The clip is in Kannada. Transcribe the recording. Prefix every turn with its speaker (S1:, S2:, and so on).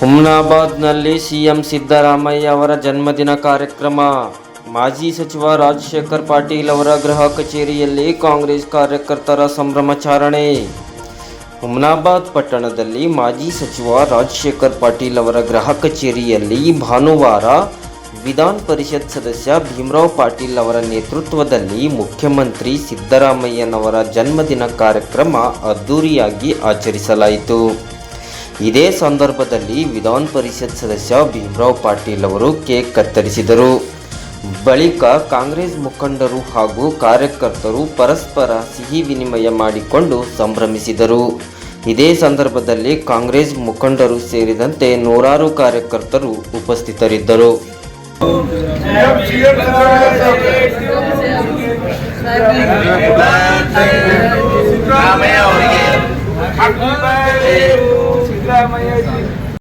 S1: ಹುಮ್ನಾಬಾದ್ನಲ್ಲಿ ಸಿಎಂ ಸಿದ್ದರಾಮಯ್ಯ ಅವರ ಜನ್ಮದಿನ ಕಾರ್ಯಕ್ರಮ. ಮಾಜಿ ಸಚಿವ ರಾಜಶೇಖರ್ ಪಾಟೀಲ್ ಅವರ ಗೃಹ ಕಚೇರಿಯಲ್ಲಿ ಕಾಂಗ್ರೆಸ್ ಕಾರ್ಯಕರ್ತರ ಸಂಭ್ರಮಾಚರಣೆ ಹುಮ್ನಾಬಾದ್ ಪಟ್ಟಣದಲ್ಲಿ ಮಾಜಿ ಸಚಿವ ರಾಜಶೇಖರ್ ಪಾಟೀಲ್ ಅವರ ಗೃಹ ಕಚೇರಿಯಲ್ಲಿ ಭಾನುವಾರ ವಿಧಾನ ಪರಿಷತ್ ಸದಸ್ಯ ಭೀಮರಾವ್ ಪಾಟೀಲ್ ಅವರ ನೇತೃತ್ವದಲ್ಲಿ ಮುಖ್ಯಮಂತ್ರಿ ಸಿದ್ದರಾಮಯ್ಯನವರ ಜನ್ಮದಿನ ಕಾರ್ಯಕ್ರಮ ಅದ್ದೂರಿಯಾಗಿ ಆಚರಿಸಲಾಯಿತು. ಇದೇ ಸಂದರ್ಭದಲ್ಲಿ ವಿಧಾನ ಪರಿಷತ್ ಸದಸ್ಯ ಭೀಮರಾವ್ ಪಾಟೀಲ್ ಅವರು ಕೇಕ್ ಕತ್ತರಿಸಿದರು. ಬಳಿಕ ಕಾಂಗ್ರೆಸ್ ಮುಖಂಡರು ಹಾಗೂ ಕಾರ್ಯಕರ್ತರು ಪರಸ್ಪರ ಸಿಹಿ ವಿನಿಮಯ ಮಾಡಿಕೊಂಡು ಸಂಭ್ರಮಿಸಿದರು. ಇದೇ ಸಂದರ್ಭದಲ್ಲಿ ಕಾಂಗ್ರೆಸ್ ಮುಖಂಡರು ಸೇರಿದಂತೆ ನೂರಾರು ಕಾರ್ಯಕರ್ತರು ಉಪಸ್ಥಿತರಿದ್ದರು.
S2: amanhã maioria.